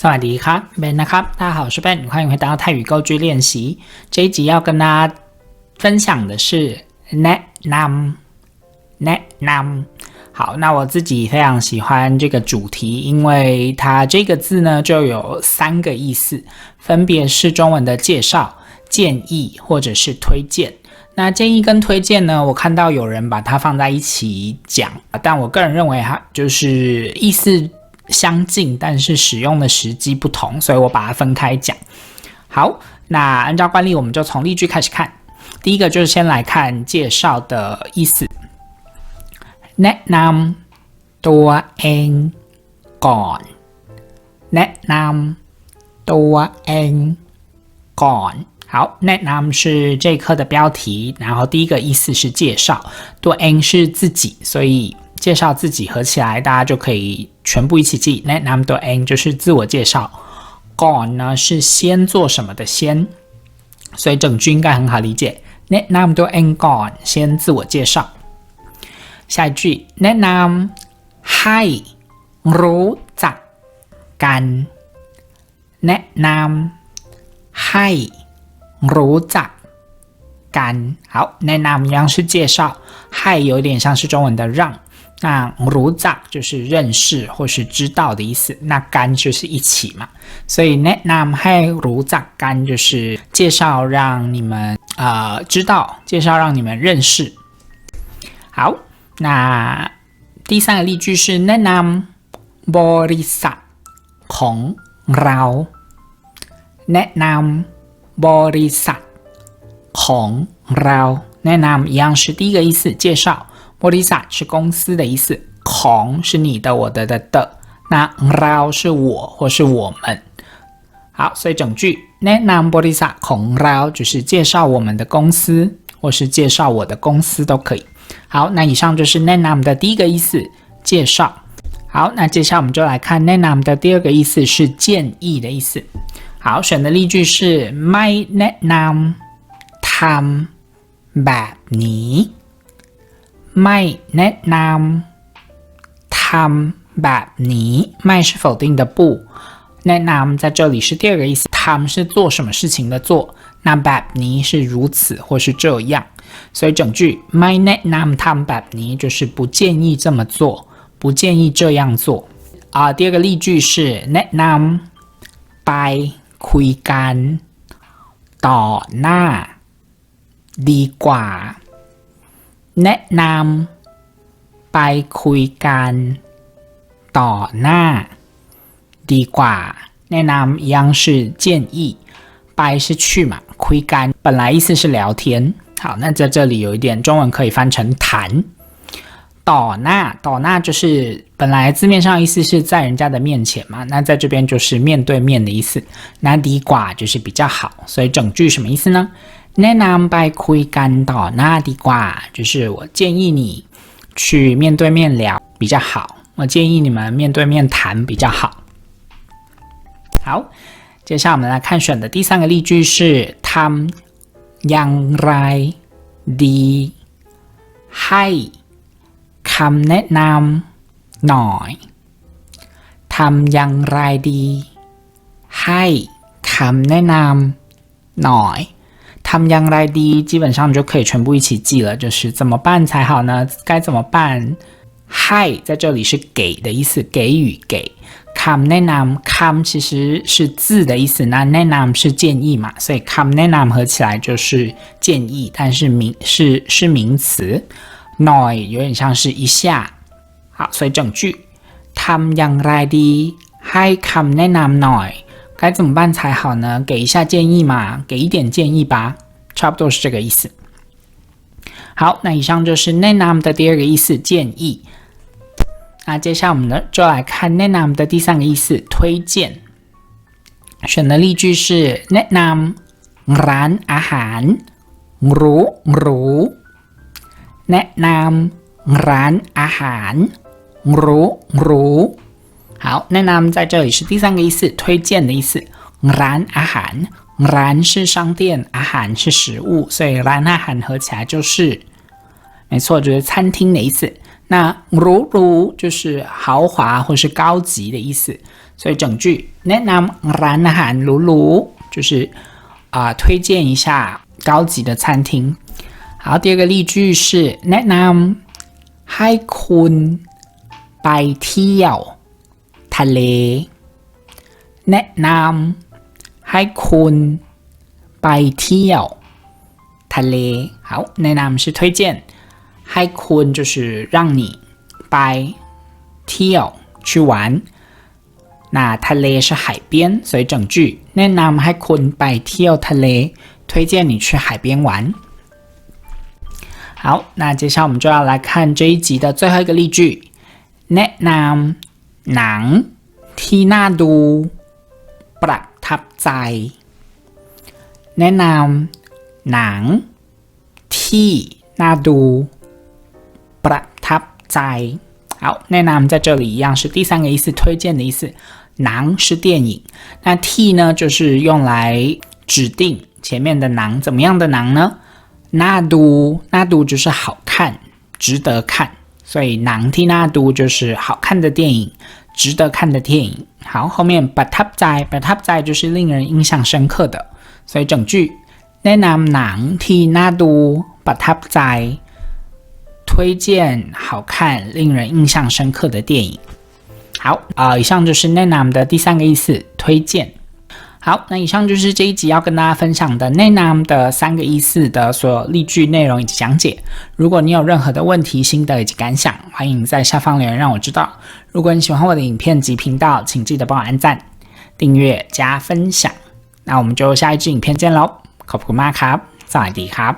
สวัสดีครับ，Ben นะครับ，大家好，我是 Ben，欢迎回到泰语构句练习。这一集要跟大家分享的是 “net nam”，“net nam”。好，那我自己非常喜欢这个主题，因为它这个字呢就有三个意思，分别是中文的介绍、建议或者是推荐。 那建议跟推荐呢，我看到有人把它放在一起讲，但我个人认为它就是意思。相近，但是使用的时机不同，所以我把它分开讲。好，那按照惯例，我们就从例句开始看。第一个就是先来看介绍的意思。แนะนำตัวเองก่อนแนะนำตัวเองก่อน 好，net n a m 是这一课的标题，然后第一个意思是介绍，多 n 是自己，所以介绍自己合起来，大家就可以全部一起记 net n a m 多 n 就是自我介绍。gone 呢是先做什么的先，所以整句应该很好理解。net n a m 多 n gone 先自我介绍。下一句 net n a m hi 如咋干 net n a m hi。Hai, รู้จักกัน好，แนะนำ一样是介绍，ให้有点像是中文的让。那如在就是认识或是知道的意思，那干就是一起嘛，所以那那还如在干就是介绍让你们呃知道，介绍让你们认识。好，那第三个例句是แนะนำบริษัทของเราแนะนำ บริษัทของเราแนะนำ一样是第一个意思，介绍。บริษัท是公司的意思，ของ是你的、我的的的，那เรา是我或是我们。好，所以整句แนะนำบริษัทของเรา就是介绍我们的公司，或是介绍我的公司都可以。好，那以上就是แนะนำ的第一个意思，介绍。好，那接下来我们就来看แนะนำ的第二个意思是建议的意思。 好，选的例句是ไม่แนะนำทำแบบนี้ไม่แนะนำทำแบบนี้ไม่是否定的不แนะนำ在这里是第二个意思ทำ是做什么事情的做那แบบนี้是如此或是这样所以整句ไม่แนะนำทำแบบนี้就是不建议这么做不建议这样做啊第二个例句是แนะนำไป คุยกันต่อหน้าดีกว่าแนะนำไปคุยกันต่อหน้าดีกว่าแนะนำ一样是建议ไป是去嘛คุยกัน本来意思是聊天好那在这里有一点中文可以翻成谈 导那导那就是本来字面上意思是在人家的面前嘛，那在这边就是面对面的意思。那敌瓜就是比较好，所以整句什么意思呢？奈南拜亏干导那敌寡，就是我建议你去面对面聊比较好。我建议你们面对面谈比较好。好，接下来我们来看选的第三个例句是他们样来的，嗨。 คำแนะนำหน่อยทำอย่างไรดีให้คำแนะนำหน่อยทำอย่างไรดี基本上就可以全部一起记了，就是怎么办才好呢？该怎么办？ให้在这里是给的意思，给予给。คำแนะนำคำ其实是字的意思，那แนะนำ是建议嘛，所以คำแนะนำ合起来就是建议，但是名是是名词。 หน่อย有点像是一下。好，所以整句ทำอย่างไรดีให้คำแนะนำหน่อย该怎么办才好呢？给一下建议嘛，给一点建议吧，差不多是这个意思。好，那以上就是 “nenam” 的第二个意思，建议。那接下来我们呢，就来看 “nenam” 的第三个意思，推荐。选的例句是 “nenam ran ahan ru ru nenam ran ahan ru ru”。好，那那么在这里是第三个意思，推荐的意思。然阿罕，然是商店，阿罕是食物，所以然阿罕合起来就是，没错，就是餐厅的意思。 那如如就是豪华或是高级的意思，所以整句แนะนำร้านอาหารหรูๆ就是啊、推荐一下高级的餐厅。 好，第二个例句是แนะนำให้คุณไปเที่ยวทะเลแนะนำให้คุณไปเที่ยวทะเล好，แนะนำ是推荐。ให้คุณ就是让你ไปเที่ยว去玩。那ทะเล是海边，所以整句แนะนำให้คุณไปเที่ยวทะเล，推荐你去海边玩。 好，那接下来我们就要来看这一集的最后一个例句。แนะนำหนังที่น่าดูประทับใจแนะนำหนังที่น่าดูประทับใจ。好，แนะนำ在这里一样是第三个意思，推荐的意思。囊是电影，那 t 呢就是用来指定前面的囊怎么样的囊呢？ 那读那读就是好看，值得看，所以囊 t 那读就是好看的电影，值得看的电影。好，后面 but top 在 but top 在就是令人印象深刻的，所以整句แนะนำหนังที่น่าดูประทับใจ，推荐好看、令人印象深刻的电影。好啊、呃以上就是แนะนำ的第三个意思，推荐。 好，那以上就是这一集要跟大家分享的 n a n a m 的三个意思的所有例句内容以及讲解。如果你有任何的问题、心得以及感想，欢迎在下方留言让我知道。如果你喜欢我的影片及频道，请记得帮我按赞、订阅加分享。那我们就下一支影片见喽，Kopu Ma Kap，再见，哈。